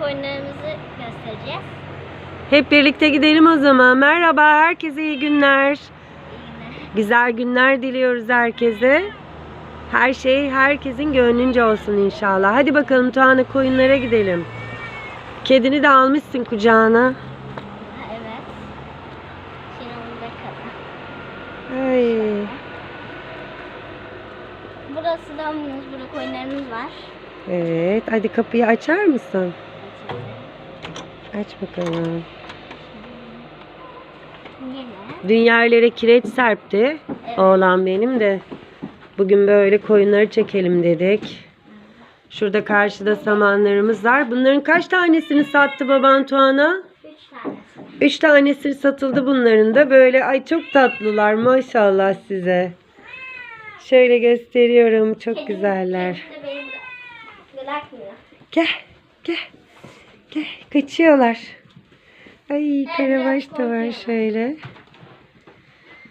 koyunlarımızı göstereceğiz. Hep birlikte gidelim o zaman. Merhaba, herkese iyi günler. İyi günler. Güzel günler diliyoruz herkese. Her şey herkesin gönlünce olsun inşallah. Hadi bakalım Tuana koyunlara gidelim. Kedini de almışsın kucağına. Evet. Şimdi burada kadın. Ay. Burası damımız, burada koyunlarımız var. Evet, hadi kapıyı açar mısın? Aç bakalım. Dün yerlere kireç serpti. Evet. Oğlan benim de. Bugün böyle koyunları çekelim dedik. Şurada karşıda samanlarımız var. Bunların kaç tanesini sattı baban Tuana? Üç tanesi. Üç tanesi satıldı bunların da. Böyle ay çok tatlılar maşallah size. Şöyle gösteriyorum. Çok Kedim- güzeller. Gel, gel, gel. Kaçıyorlar. Ay karabaş da var şöyle.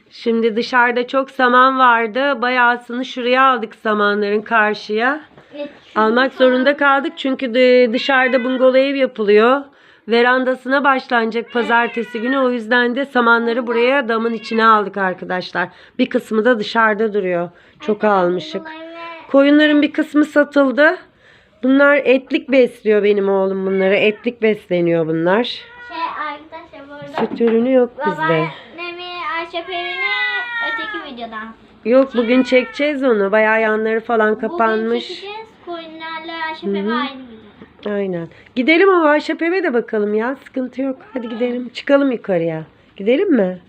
Şimdi dışarıda çok saman vardı. Bayağısını şuraya aldık samanların karşıya. Evet, Almak zorunda kaldık çünkü dışarıda bungalov ev yapılıyor. Verandasına başlanacak pazartesi günü. O yüzden de samanları buraya damın içine aldık arkadaşlar. Bir kısmı da dışarıda duruyor. Çok almışık. Koyunların bir kısmı satıldı. Bunlar etlik besliyor benim oğlum bunları. Etlik besleniyor bunlar. Şey arkadaşlar burada. Süt ürünü yok bizde. Babaannemi Ayşe Peri'ni öteki videodan. Yok bugün çekeceğiz onu. Bayağı yanları falan Bugün kapanmış. çekeceğiz. Koyunlarla Ayşe Peri aynı videoda. Aynen. Gidelim ama Ayşe Peve de bakalım ya. Sıkıntı yok. Hadi gidelim. Çıkalım yukarıya. Gidelim mi?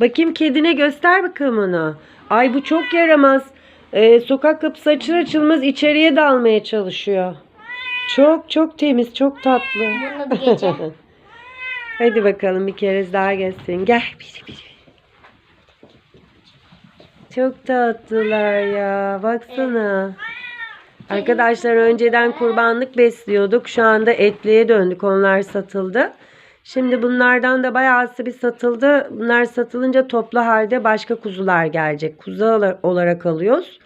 Bakayım kedine göster bakalım onu. Ay bu çok yaramaz. Ee, sokak kapısı açılır açılmaz içeriye dalmaya çalışıyor. Çok çok temiz, çok tatlı. Bunu bir gece. Hadi bakalım bir kere daha gösterin. Gel. Biri, biri. Çok tatlılar ya. Baksana. Arkadaşlar önceden kurbanlık besliyorduk. Şu anda etliye döndük. Onlar satıldı. Şimdi bunlardan da bayağısı bir satıldı. Bunlar satılınca toplu halde başka kuzular gelecek. Kuzu olarak alıyoruz.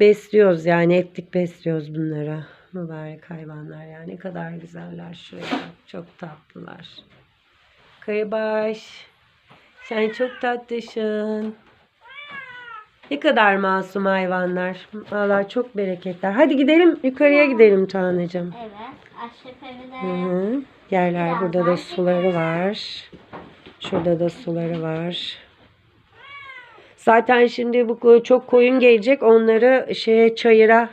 Besliyoruz yani etlik besliyoruz bunlara. Mübarek hayvanlar yani ne kadar güzeller şuraya. Çok tatlılar. Kayıbaş. Sen çok tatlısın. Ne kadar masum hayvanlar. Valla çok bereketler. Hadi gidelim yukarıya gidelim Tanrıcığım. evet. Peri Hı hı. Yerler Biraz burada da suları var. Şurada da suları var. Zaten şimdi bu çok koyun gelecek. Onları şeye çayıra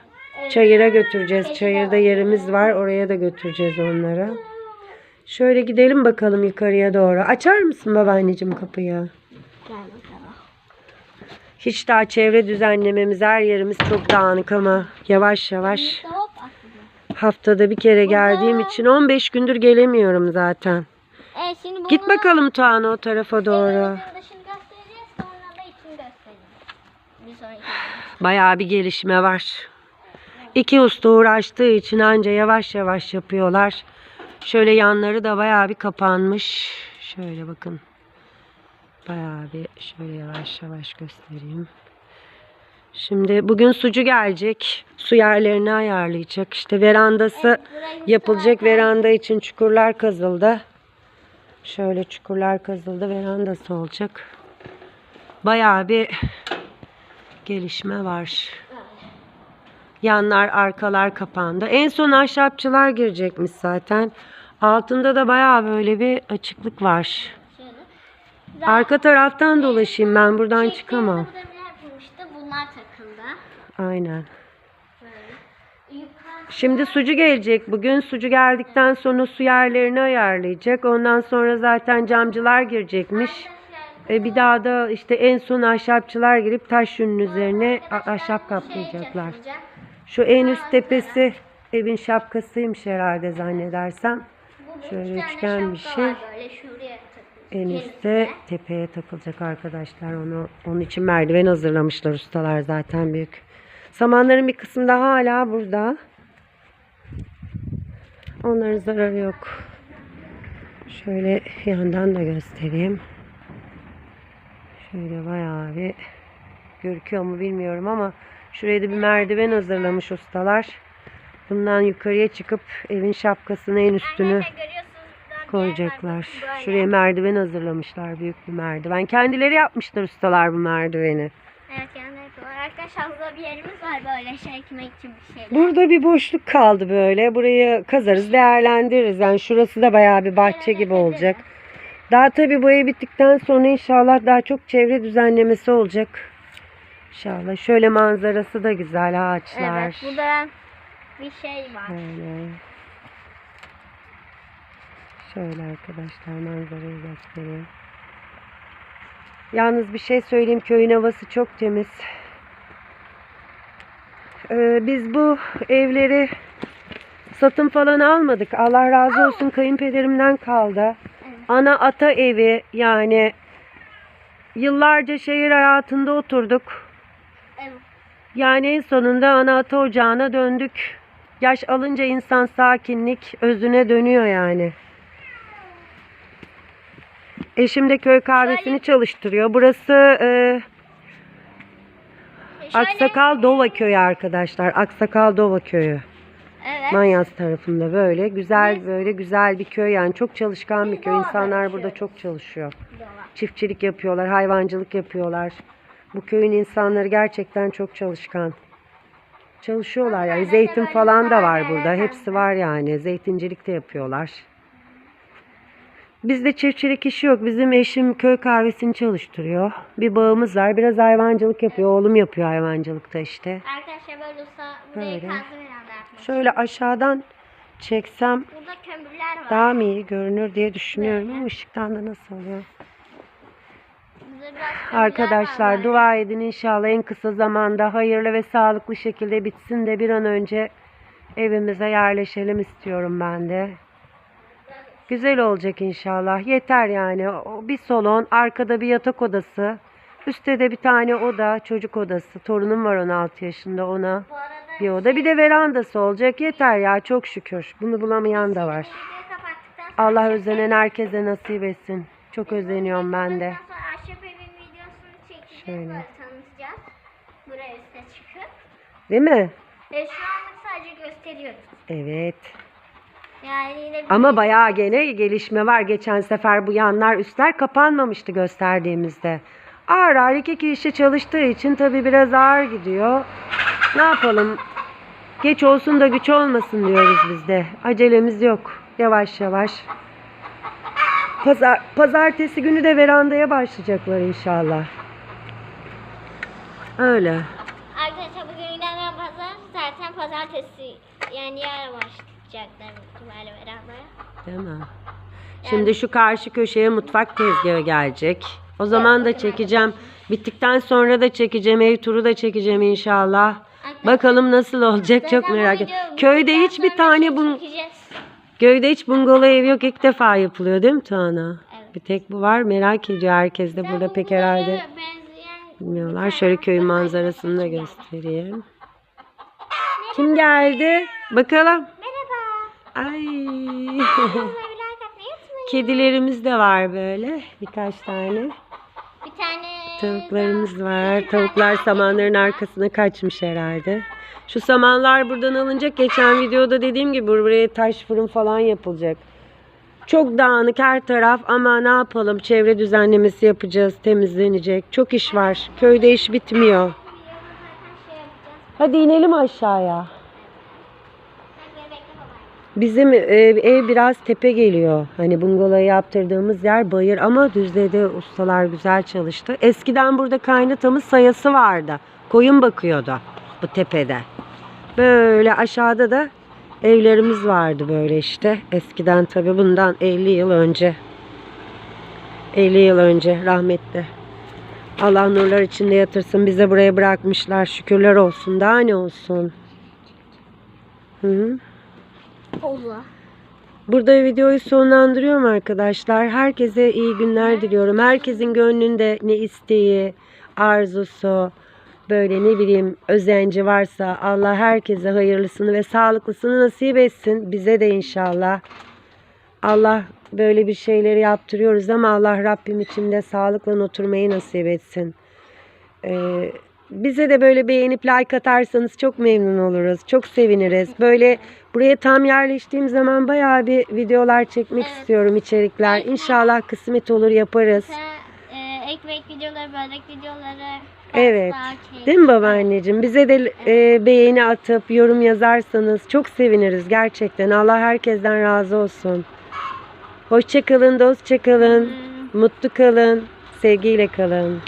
çayıra götüreceğiz. Çayırda yerimiz var. Oraya da götüreceğiz onları. Şöyle gidelim bakalım yukarıya doğru. Açar mısın babaanneciğim kapıyı? Gel. Hiç daha çevre düzenlememiz her yerimiz çok dağınık ama yavaş yavaş haftada bir kere geldiğim için 15 gündür gelemiyorum zaten. Evet şimdi bunu Git bakalım Tuğan o tarafa doğru. Bayağı bir gelişme var. İki usta uğraştığı için anca yavaş yavaş yapıyorlar. Şöyle yanları da bayağı bir kapanmış. Şöyle bakın. Bayağı bir şöyle yavaş yavaş göstereyim. Şimdi bugün sucu gelecek. Su yerlerini ayarlayacak. İşte verandası yapılacak veranda için çukurlar kazıldı. Şöyle çukurlar kazıldı. Verandası olacak. Bayağı bir gelişme var. Yanlar, arkalar kapandı. En son ahşapçılar girecekmiş zaten. Altında da bayağı böyle bir açıklık var. Arka taraftan dolaşayım ben buradan Şey, çıkamam. Burada bir yapılmıştı. Bunlar takıldı. Aynen. Böyle. Yukarı. Şimdi sucu gelecek bugün. Sucu geldikten sonra su yerlerini ayarlayacak. Ondan sonra zaten camcılar girecekmiş. E bir daha da işte en son ahşapçılar girip taş yünün üzerine a- ahşap kaplayacaklar. yapılacak. Şu en üst tepesi evin şapkasıymış herhalde zannedersem. Şöyle üçgen bir şey. Böyle şuraya takılacak. En Kendisine. üstte tepeye takılacak arkadaşlar. Onu onun için merdiven hazırlamışlar ustalar zaten büyük. Samanların bir kısmı da hala burada. Onların zararı yok. Şöyle yandan da göstereyim. Şöyle bayağı bir görüküyor mu bilmiyorum ama şuraya da bir merdiven hazırlamış ustalar. Bundan yukarıya çıkıp evin şapkasını en üstünü Arkadaşlar koyacaklar. Şuraya merdiven hazırlamışlar. Büyük bir merdiven. Kendileri yapmışlar ustalar bu merdiveni. Evet yani. Arkadaşlar burada bir yerimiz var böyle şey ekmek için bir şey. Burada bir boşluk kaldı böyle. Burayı kazarız, değerlendiririz. Yani şurası da bayağı bir bahçe gibi olacak. Daha tabii bu ev bittikten sonra inşallah daha çok çevre düzenlemesi olacak. İnşallah. Şöyle manzarası da güzel ağaçlar. Evet burada bir şey var. Şöyle. Şöyle arkadaşlar manzarayı göstereyim. Yalnız bir şey söyleyeyim köyün havası çok temiz. Ee, biz bu evleri satın falan almadık. Allah razı olsun kayınpederimden kaldı. Ana ata evi yani yıllarca şehir hayatında oturduk. Yani en sonunda ana ata ocağına döndük. Yaş alınca insan sakinlik özüne dönüyor yani. Eşim de köy kahvesini çalıştırıyor. Burası e, Şöyle- Aksakal Dova köyü arkadaşlar. Aksakal Dova köyü. Evet. Manyas tarafında böyle güzel böyle güzel bir köy yani çok çalışkan bir köy. İnsanlar burada çok çalışıyor. Dola. Çiftçilik yapıyorlar, hayvancılık yapıyorlar. Bu köyün insanları gerçekten çok çalışkan. Çalışıyorlar yani. Zeytin falan da var burada. Hepsi var yani. Zeytincilik de yapıyorlar. Bizde çiftçilik işi yok. Bizim eşim köy kahvesini çalıştırıyor. Bir bağımız var. Biraz hayvancılık yapıyor. Oğlum yapıyor hayvancılıkta işte. Arkadaşlar böyle olsa burayı Böyle. kazdım herhalde yapmak. Şöyle aşağıdan çeksem Burada kömürler var. daha mı iyi görünür diye düşünüyorum ama ışıktan da nasıl oluyor? Burada biraz kömürler Arkadaşlar var böyle. dua edin inşallah en kısa zamanda hayırlı ve sağlıklı şekilde bitsin de bir an önce evimize yerleşelim istiyorum ben de. Güzel olacak inşallah. Yeter yani. Bir salon, arkada bir yatak odası, üstte de bir tane oda, çocuk odası. Torunum var 16 yaşında ona. Bir oda, bir de verandası olacak. Yeter ya çok şükür. Bunu bulamayan da var. Allah Ayşe özenen herkese nasip etsin. Çok özeniyorum ben de. Şöyle. Böyle tanıtacağız. Buraya üste çıkıp. Değil mi? Ve şu anlık sadece gösteriyoruz. Evet. Yani yine bir Ama bayağı gene gelişme var. Geçen sefer bu yanlar üstler kapanmamıştı gösterdiğimizde. Ağır ağır iki kişi çalıştığı için tabii biraz ağır gidiyor. Ne yapalım? Geç olsun da güç olmasın diyoruz biz de. Acelemiz yok. Yavaş yavaş. Pazar, pazartesi günü de verandaya başlayacaklar inşallah. Öyle. Arkadaşlar bugün ilerleyen pazar zaten pazartesi yani yarın başlayacaklar büyük ihtimalle verandaya. Değil mi? Şimdi şu karşı köşeye mutfak tezgahı gelecek. O zaman da çekeceğim. Bittikten sonra da çekeceğim. Ev turu da çekeceğim inşallah. Bakalım nasıl olacak çok merak ediyorum. Köyde hiçbir tane şey bun köyde hiç bungalov ev yok. İlk defa yapılıyor değil mi Tuana? Evet. Bir tek bu var. Merak ediyor herkes de burada pek herhalde bilmiyorlar. Şöyle köyün manzarasını da göstereyim. Kim geldi? Bakalım. Ay. Kedilerimiz de var böyle. Birkaç tane. Bir tane Tavuklarımız var. Tavuklar samanların arkasına kaçmış herhalde. Şu samanlar buradan alınacak. Geçen videoda dediğim gibi buraya taş fırın falan yapılacak. Çok dağınık her taraf ama ne yapalım çevre düzenlemesi yapacağız, temizlenecek. Çok iş var. Köyde iş bitmiyor. şey. Hadi inelim aşağıya. Sen beni bekle baba. Bizim e, ev biraz tepe geliyor. Hani bungalayı yaptırdığımız yer bayır ama düzlede ustalar güzel çalıştı. Eskiden burada kaynatamız sayası vardı. Koyun bakıyordu bu tepede. Böyle aşağıda da evlerimiz vardı böyle işte. Eskiden tabii bundan 50 yıl önce. 50 yıl önce rahmetli. Allah nurlar içinde yatırsın. Bize buraya bırakmışlar. Şükürler olsun. Daha ne olsun. Hı hı. Allah. Burada videoyu sonlandırıyorum arkadaşlar. Herkese iyi günler diliyorum. Herkesin gönlünde ne isteği, arzusu, böyle ne bileyim özenci varsa Allah herkese hayırlısını ve sağlıklısını nasip etsin. Bize de inşallah. Allah böyle bir şeyleri yaptırıyoruz ama Allah Rabbim içinde sağlıkla oturmayı nasip etsin. Ee, bize de böyle beğenip like atarsanız çok memnun oluruz. Çok seviniriz. Böyle buraya tam yerleştiğim zaman bayağı bir videolar çekmek Evet. istiyorum içerikler. İnşallah kısmet olur yaparız. E, ekmek videoları, börek videoları. Evet. Değil mi babaanneciğim? Bize de e, beğeni atıp yorum yazarsanız çok seviniriz gerçekten. Allah herkesten razı olsun. Hoşça kalın, dostça kalın. Hmm. Mutlu kalın. Sevgiyle kalın.